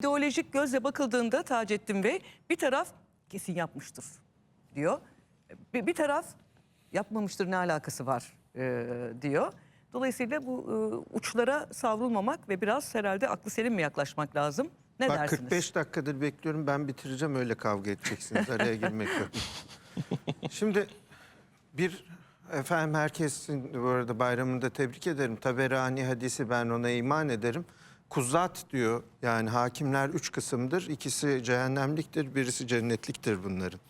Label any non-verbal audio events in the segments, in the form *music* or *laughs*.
ideolojik gözle bakıldığında Taceddin Bey bir taraf kesin yapmıştır diyor. Bir, bir taraf yapmamıştır ne alakası var e, diyor. Dolayısıyla bu e, uçlara savrulmamak ve biraz herhalde aklı selim mi yaklaşmak lazım? Ne Bak dersiniz? 45 dakikadır bekliyorum ben bitireceğim öyle kavga edeceksiniz *laughs* araya girmek yok. Şimdi bir efendim herkesin bu arada bayramını da tebrik ederim. Taberani hadisi ben ona iman ederim. Kuzat diyor yani hakimler üç kısımdır. İkisi cehennemliktir birisi cennetliktir bunların.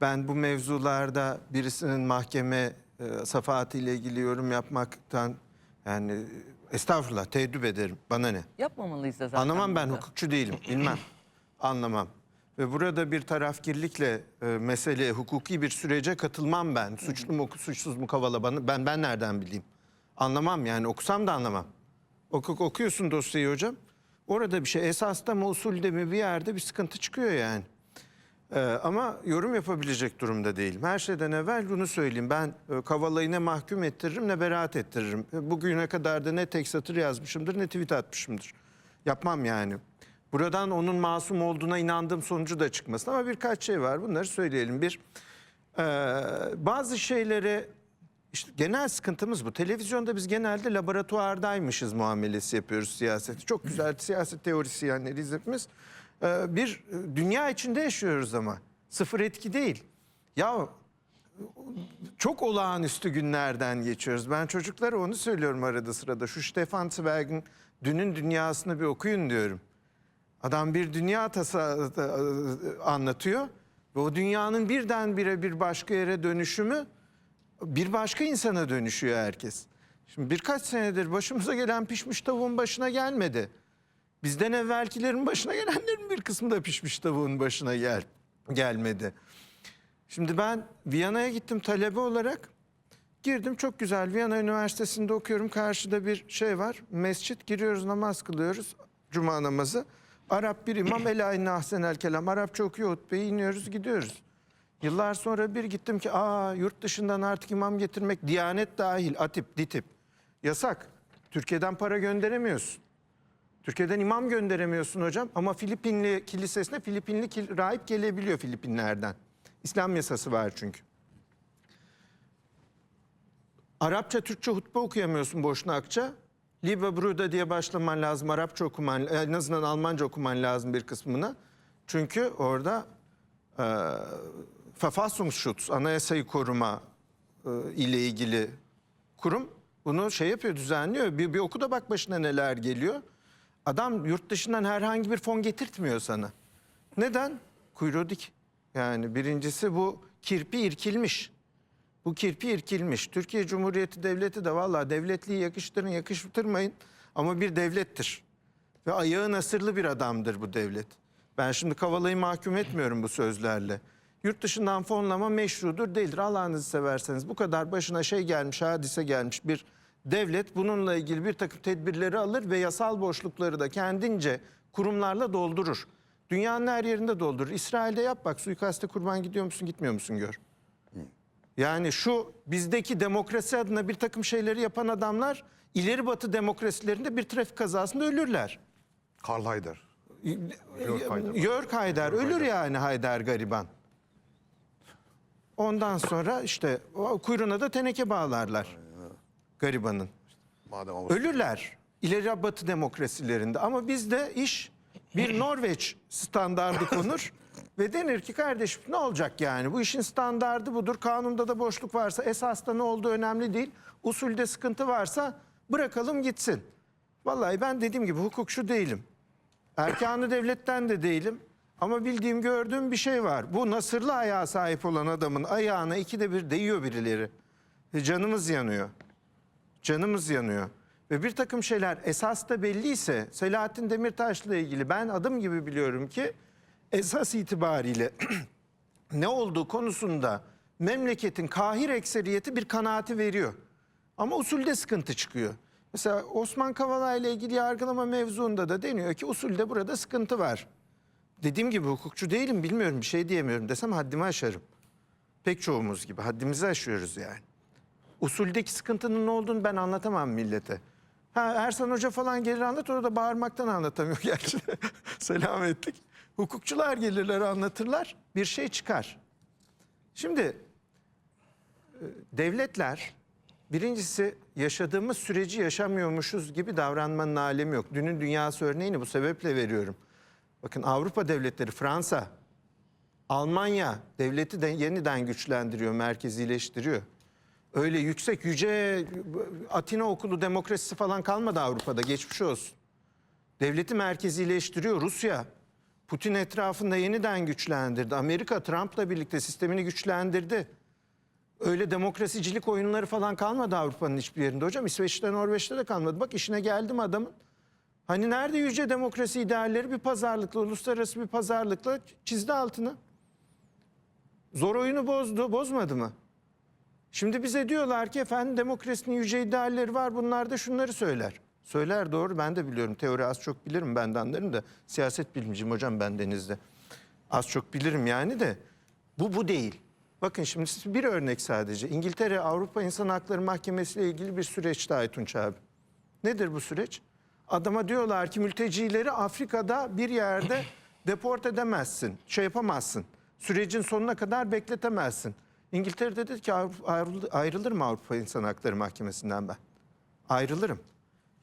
Ben bu mevzularda birisinin mahkeme e, safahatı ile ilgili yorum yapmaktan yani estağfurullah teeddüp ederim. Bana ne? Yapmamalıyız da zaten. Anlamam ben burada. hukukçu değilim. Bilmem. *clears throat* Anlamam. Ve burada bir tarafgirlikle e, meseleye hukuki bir sürece katılmam ben. Suçlu mu suçsuz mu kavala bana ben ben nereden bileyim? Anlamam yani okusam da anlamam. Okuk okuyorsun dosyayı hocam. Orada bir şey esasta mı usulde mi bir yerde bir sıkıntı çıkıyor yani. Ee, ama yorum yapabilecek durumda değilim. Her şeyden evvel bunu söyleyeyim. Ben e, Kavala'yı ne mahkum ettiririm ne beraat ettiririm. E, Bugüne kadar da ne tek satır yazmışımdır ne tweet atmışımdır. Yapmam yani. Buradan onun masum olduğuna inandığım sonucu da çıkmasın. Ama birkaç şey var bunları söyleyelim. Bir, e, bazı şeylere işte genel sıkıntımız bu. Televizyonda biz genelde laboratuvardaymışız muamelesi yapıyoruz siyaseti. Çok güzel siyaset teorisyenleriyiz hepimiz. Ee, bir e, dünya içinde yaşıyoruz ama. Sıfır etki değil. Ya çok olağanüstü günlerden geçiyoruz. Ben çocuklara onu söylüyorum arada sırada. Şu Stefan Zweig'in Dünün Dünyası'nı bir okuyun diyorum. Adam bir dünya tasa anlatıyor ve o dünyanın birdenbire bir başka yere dönüşümü bir başka insana dönüşüyor herkes. Şimdi birkaç senedir başımıza gelen pişmiş tavuğun başına gelmedi. Bizden evvelkilerin başına gelenlerin bir kısmı da pişmiş tavuğun başına gel gelmedi. Şimdi ben Viyana'ya gittim talebe olarak. Girdim çok güzel Viyana Üniversitesi'nde okuyorum. Karşıda bir şey var. Mescit giriyoruz namaz kılıyoruz. Cuma namazı. Arap bir imam el ahsenel kelam. Arapça okuyor hutbeyi iniyoruz gidiyoruz. Yıllar sonra bir gittim ki aa yurt dışından artık imam getirmek diyanet dahil atip ditip yasak. Türkiye'den para gönderemiyorsun. Türkiye'den imam gönderemiyorsun hocam ama Filipinli kilisesine Filipinli kil- rahip gelebiliyor Filipinlerden. İslam yasası var çünkü. Arapça, Türkçe hutbe okuyamıyorsun Boşnakça. Liebe Brüder diye başlaman lazım. Arapça okuman, en azından Almanca okuman lazım bir kısmını. Çünkü orada e, Verfassungsschutz, anayasayı koruma e, ile ilgili kurum bunu şey yapıyor, düzenliyor. Bir, bir oku da bak başına neler geliyor. Adam yurt dışından herhangi bir fon getirtmiyor sana. Neden? Kuyruğu dik. Yani birincisi bu kirpi irkilmiş. Bu kirpi irkilmiş. Türkiye Cumhuriyeti Devleti de vallahi devletliği yakıştırın yakıştırmayın ama bir devlettir. Ve ayağı nasırlı bir adamdır bu devlet. Ben şimdi Kavala'yı mahkum etmiyorum bu sözlerle. Yurt dışından fonlama meşrudur değildir. Allah'ınızı severseniz bu kadar başına şey gelmiş, hadise gelmiş bir devlet bununla ilgili bir takım tedbirleri alır ve yasal boşlukları da kendince kurumlarla doldurur. Dünyanın her yerinde doldurur. İsrail'de yap bak suikaste kurban gidiyor musun gitmiyor musun gör. Yani şu bizdeki demokrasi adına bir takım şeyleri yapan adamlar ileri batı demokrasilerinde bir trafik kazasında ölürler. Karl. Jörg Haider. Jörg Haydar ölür yani Haydar gariban. Ondan sonra işte o kuyruğuna da teneke bağlarlar garibanın. Madem Avusturya. Ölürler ileri batı demokrasilerinde ama bizde iş bir *laughs* Norveç standardı konur ve denir ki kardeşim ne olacak yani bu işin standardı budur kanunda da boşluk varsa esasta ne olduğu önemli değil usulde sıkıntı varsa bırakalım gitsin. Vallahi ben dediğim gibi hukukçu değilim. Erkanı devletten de değilim. Ama bildiğim gördüğüm bir şey var. Bu nasırlı ayağa sahip olan adamın ayağına ikide bir değiyor birileri. Ve canımız yanıyor. Canımız yanıyor. Ve bir takım şeyler esas da belliyse Selahattin Demirtaş'la ilgili ben adım gibi biliyorum ki esas itibariyle *clears throat* ne olduğu konusunda memleketin kahir ekseriyeti bir kanaati veriyor. Ama usulde sıkıntı çıkıyor. Mesela Osman Kavala ile ilgili yargılama mevzuunda da deniyor ki usulde burada sıkıntı var. Dediğim gibi hukukçu değilim bilmiyorum bir şey diyemiyorum desem haddimi aşarım. Pek çoğumuz gibi haddimizi aşıyoruz yani. Usuldeki sıkıntının ne olduğunu ben anlatamam millete. Ha, Ersan Hoca falan gelir anlatır o da bağırmaktan anlatamıyor *laughs* gerçi. Selametlik. Hukukçular gelirler anlatırlar bir şey çıkar. Şimdi e, devletler birincisi yaşadığımız süreci yaşamıyormuşuz gibi davranmanın alemi yok. Dünün dünyası örneğini bu sebeple veriyorum. Bakın Avrupa devletleri Fransa, Almanya devleti de yeniden güçlendiriyor, merkezileştiriyor. Öyle yüksek yüce Atina okulu demokrasisi falan kalmadı Avrupa'da geçmiş olsun. Devleti merkezileştiriyor Rusya. Putin etrafında yeniden güçlendirdi. Amerika Trump'la birlikte sistemini güçlendirdi. Öyle demokrasicilik oyunları falan kalmadı Avrupa'nın hiçbir yerinde hocam. İsveç'te, Norveç'te de kalmadı. Bak işine geldim adamın. Hani nerede yüce demokrasi idealleri bir pazarlıkla, uluslararası bir pazarlıkla çizdi altını. Zor oyunu bozdu, bozmadı mı? Şimdi bize diyorlar ki efendim demokrasinin yüce idealleri var bunlar da şunları söyler. Söyler doğru ben de biliyorum. Teori az çok bilirim ben de anlarım da siyaset bilimciyim hocam ben denizde. Az çok bilirim yani de bu bu değil. Bakın şimdi bir örnek sadece. İngiltere Avrupa İnsan Hakları Mahkemesi ile ilgili bir süreçti Aytunç abi. Nedir bu süreç? Adama diyorlar ki mültecileri Afrika'da bir yerde *clears throat* deport edemezsin, şey yapamazsın. Sürecin sonuna kadar bekletemezsin. İngiltere dedi ki "Avru- ayrıl- ayrılırım Avrupa İnsan Hakları Mahkemesi'nden ben. Ayrılırım.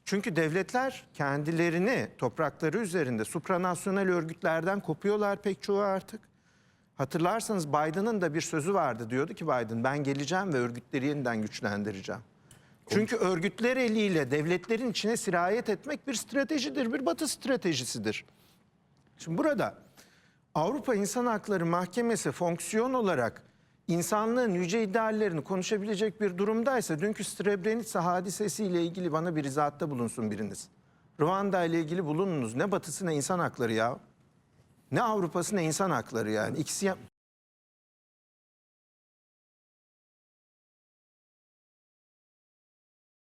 Çünkü devletler kendilerini toprakları üzerinde supranasyonel örgütlerden kopuyorlar pek çoğu artık. Hatırlarsanız Biden'ın da bir sözü vardı. Diyordu ki Biden ben geleceğim ve örgütleri yeniden güçlendireceğim. Çünkü örgütler eliyle devletlerin içine sirayet etmek bir stratejidir, bir batı stratejisidir. Şimdi burada Avrupa İnsan Hakları Mahkemesi fonksiyon olarak insanlığın yüce ideallerini konuşabilecek bir durumdaysa dünkü Srebrenica hadisesiyle ilgili bana bir izahatta bulunsun biriniz. Ruanda ile ilgili bulununuz. Ne batısı ne insan hakları ya. Ne Avrupa'sı ne insan hakları yani. İkisi